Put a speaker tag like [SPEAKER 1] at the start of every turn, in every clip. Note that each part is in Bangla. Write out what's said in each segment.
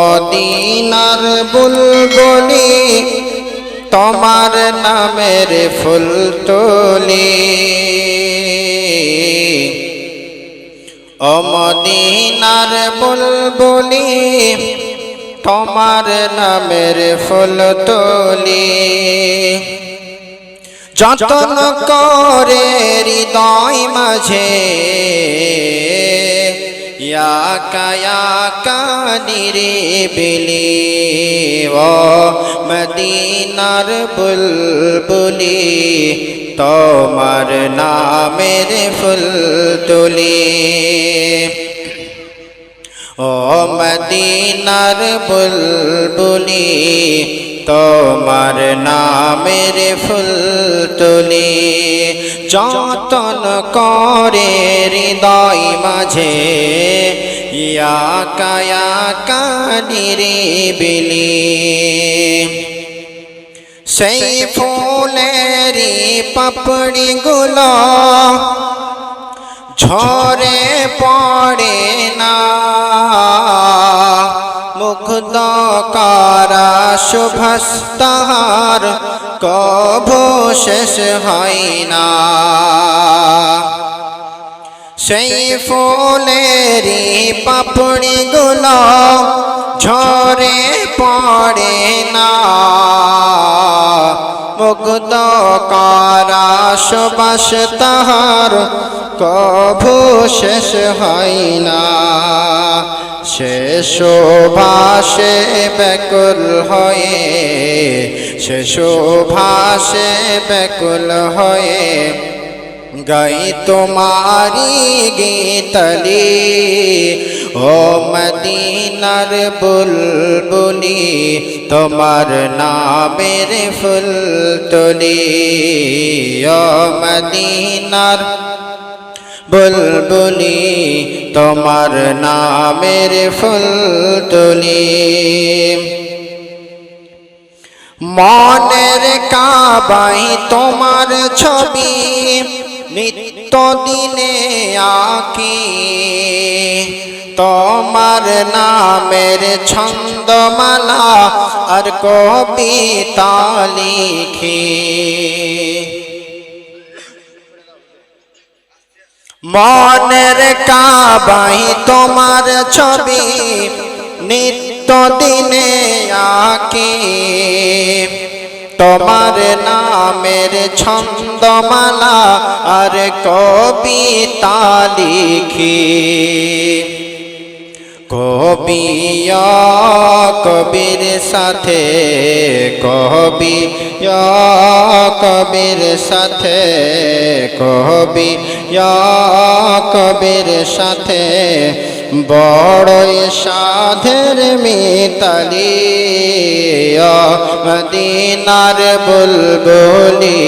[SPEAKER 1] মদিনার বুলবুলি, তোমার নামের ফুল তুলি ও মদিনার বুলবুলি, তোমার নামের ফুল তুলি যতন করে হৃদয় মাঝে কানিরে বিলি, ও মদিনার বুলবুলি, তোমার নামের ফুল তুলি। ও মদিনার বুলবুলি, তোমার নামের ফুল তুলি। যতন করে হৃদয় মাঝে ইয়া কায়া কানিরে বিলি। সেই ফুলেরই পাপড়ি গুলো ঝরে পড়ে না। মুগ্ধ কারা শুভস্তার কভু শেষ হয় না। সেই ফুলেরই পাপড়ি গুলো ঝরে পড়ে না। মুগ্ধ কারা সুবাস তাহার কভু শেষ হয় না। শেষ ভাষে ব্যাকুল হয়ে শেষ ভাষে ব্যাকুল হয়ে গাই তোমারি গীতলি। ও মদিনার বুলবুলি, তোমার নামের ফুল তুলি ও মদিনার বুলবুলি, তোমার নামের ফুল তুলি মনের কাবাই তোমার ছবি নিত্য দিনে আঁকি। তোমার নামের ছন্দমালা আর কবিতা লিখি। মনের কাবাই তোমার ছবি নিত্য দিনে আঁকি। তোমার নামের ছন্দমালা আর কবিতা লিখি। কবিয়া কবির সাথে, কবি কবির সাথে, কবি কবির সাথে বড়ই সাধের মিতালি মদিনার বুলবুলি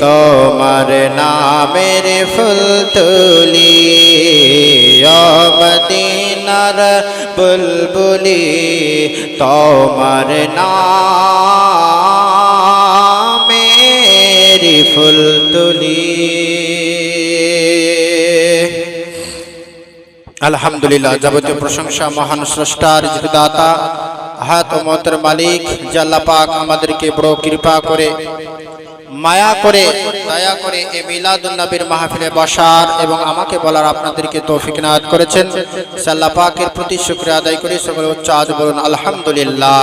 [SPEAKER 1] তোমার নামের ফুল তুলি মদিনার বুলবুলি তোমার নামের ফুল আলহামদুলিল্লাহ, যাবতীয় প্রশংসা মহান স্রষ্টার দাতা হাত ও মতের মালিক জাল্লা পাক আমাদেরকে বড় কৃপা করে, মায়া করে, দয়া করে এ মিলাদুল্নবীর মাহফিলে বসার এবং আমাকে বলার আপনাদেরকে তৌফিক নায়াত করেছেন। সাল্লাপাকের প্রতি শুক্রিয়া আদায় করে, সকলে উচ্চ আজ বলুন, আলহামদুলিল্লাহ।